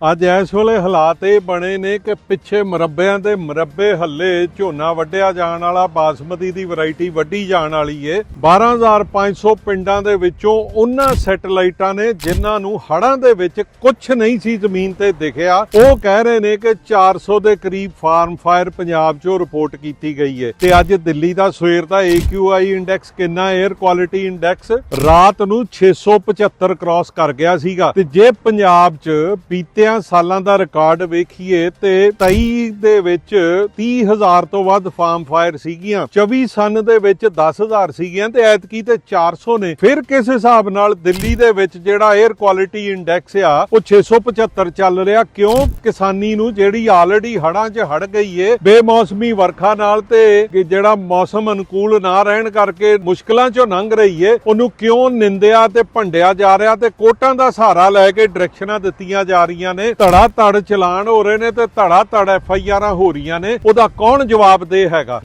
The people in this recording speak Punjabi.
ਅੱਜ ਇਸ ਵੇਲੇ ਹਾਲਾਤ ਇਹ ਬਣੇ ਨੇ ਕਿ ਪਿੱਛੇ ਮਰੱਬਿਆਂ ਦੇ ਮਰੱਬੇ ਹੱਲੇ ਝੋਨਾ ਵੱਢਿਆ ਜਾਣ ਵਾਲਾ, ਬਾਸਮਤੀ ਦੀ ਵੈਰਾਈਟੀ ਵੱਢੀ ਜਾਣ ਵਾਲੀ ਏ। 12500 ਪਿੰਡਾਂ ਦੇ ਵਿੱਚੋਂ ਉਹਨਾਂ ਸੈਟਲਾਈਟਾਂ ਨੇ ਜਿਨ੍ਹਾਂ ਨੂੰ ਹੜ੍ਹਾਂ ਦੇ ਵਿੱਚ ਕੁਝ ਨਹੀਂ ਸੀ ਜ਼ਮੀਨ ਤੇ ਦਿਖਿਆ, ਉਹ ਕਹਿ ਰਹੇ ਨੇ ਕਿ 400 ਦੇ ਕਰੀਬ ਫਾਰਮ ਫਾਇਰ ਪੰਜਾਬ 'ਚੋਂ ਰਿਪੋਰਟ ਕੀਤੀ ਗਈ ਹੈ ਤੇ ਅੱਜ ਦਿੱਲੀ ਦਾ ਸਵੇਰ ਦਾ AQI ਇੰਡੈਕਸ ਕਿੰਨਾ 에ਅਰ ਕੁਆਲਿਟੀ ਇੰਡੈਕਸ ਰਾਤ ਨੂੰ 675 ਕ੍ਰਾਸ ਕਰ ਗਿਆ ਸੀਗਾ। ਤੇ ਜੇ ਪੰਜਾਬ 'ਚ ਬੀਤਿਆਂ ਸਾਲਾਂ ਦਾ ਰਿਕਾਰਡ ਵੇਖੀਏ ਤੇ 23 ਦੇ ਵਿੱਚ 30000 ਤੋਂ ਵੱਧ ਫਾਰਮ ਫਾਇਰ ਸੀਗੀਆਂ 24 ਸਨ ਦੇ ਵਿੱਚ 10000 ਸੀਗੀਆਂ ਤੇ ਐਤਕੀ ਤੇ 400 ਨੇ। ਫਿਰ ਕਿਸ ਹਿਸਾਬ ਨਾਲ ਦਿੱਲੀ ਦੇ ਵਿੱਚ ਜਿਹੜਾ 에ਅਰ ਕੁਆਲਿਟੀ ਇੰਡੈਕਸ ਆ, ਉਹ 675 ਚੱਲ ਰਿਹਾ? ਕਿਉਂ ਕਿਸਾਨੀ ਨੂੰ ਜਿਹੜੀ ਆਲਰੇਡੀ ਹੜਾਂ 'ਚ ਹੜ ਗਈ ਏ, ਬੇਮੌਸਮੀ ਵਰਖਾ ਨਾਲ ਤੇ ਜਿਹੜਾ ਮੌਸਮ ਅਨੁਕੂਲ ਨਾ ਰਹਿਣ ਕਰਕੇ ਮੁਸ਼ਕਲਾਂ 'ਚੋਂ ਲੰਘ ਰਹੀ ਏ, ਉਹਨੂੰ ਕਿਉਂ ਨਿੰਦਿਆ ਤੇ ਭੰਡਿਆ ਜਾ ਰਿਹਾ ਤੇ ਕੋਟਾਂ ਦਾ ਸਹਾਰਾ ਲੈ ਕੇ ਡਾਇਰੈਕਸ਼ਨਾਂ ਦਿੱਤੀਆਂ ਜਾ ਰਹੀਆਂ ਨੇ ਧੜਾ ਧੜ ਚਲਾਨ ਹੋ ਰਹੇ ਨੇ ਤੇ ਧੜਾ ਧੜ ਐਫ ਆਈ ਆਰਾਂ ਹੋ ਰਹੀਆਂ ਨੇ, ਉਹਦਾ ਕੌਣ ਜਵਾਬਦੇਹ ਹੈਗਾ?